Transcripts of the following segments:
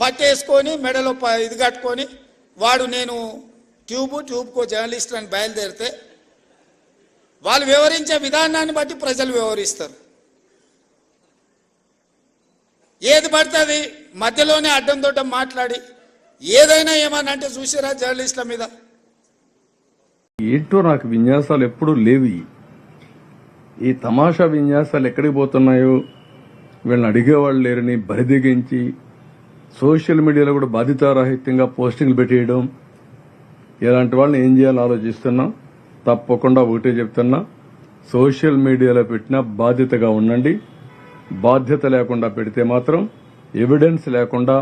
పట్టేసుకొని మెడలో ప- ఇది కట్టుకొని వాడు నేను ట్యూబ్ ట్యూబ్కో జర్నలిస్ట్ అని బయలుదేరితే వాళ్ళు వివరించే విధానాన్ని బట్టి ప్రజలు వివరిస్తారు. ఏది పడుతుంది మధ్యలోనే అడ్డం దొడ్డం మాట్లాడి ఏదైనా ఏమన్నా అంటే చూసిరా జర్నలిస్టుల మీద. ఏంటో నాకు విన్యాసాలు ఎప్పుడూ లేవి. ఈ తమాషా విన్యాసాలు ఎక్కడికి పోతున్నాయో వీళ్ళని అడిగేవాళ్ళు లేరని బరిదిగించి సోషల్ మీడియాలో కూడా బాధితారాహిత్యంగా పోస్టింగ్లు పెట్టేయడం ఇలాంటి వాళ్ళని ఏం చేయాలో ఆలోచిస్తున్నాం తప్పకుండా ఒకటే చెప్తున్నా సోషల్ మీడియాలో పెట్టిన బాధ్యతగా ఉండండి. బాధ్యత లేకుండా పెడితే మాత్రం ఎవిడెన్స్ లేకుండా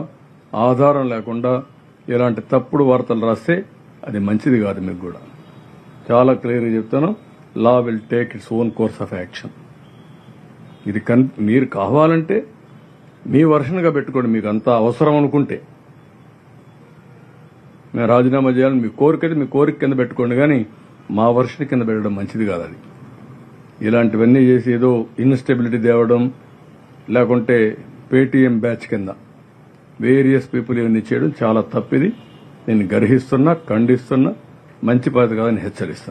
ఆధారం లేకుండా ఇలాంటి తప్పుడు వార్తలు రాస్తే అది మంచిది కాదు మీకు కూడా. చాలా క్లియర్గా చెప్తాను law will take its own course of action. ఇది కన్ మీరు కావాలంటే మీ వర్షన్గా పెట్టుకోండి మీకు అంత అవసరం అనుకుంటే. మేము రాజీనామా చేయాలని మీ కోరిక అయితే మీ కోరిక కింద పెట్టుకోండి కానీ మా వర్షన్ కింద పెట్టడం మంచిది కాదు అది. ఇలాంటివన్నీ చేసి ఏదో ఇన్స్టెబిలిటీ తేవడం లేకుంటే పేటీఎం బ్యాచ్ కింద. వేరియస్ పీపుల్ ఇవన్నీ చేయడం చాలా తప్పిది. నేను గర్హిస్తున్నా ఖండిస్తున్నా మంచి పద్ధతి కాదని హెచ్చరిస్తున్నా.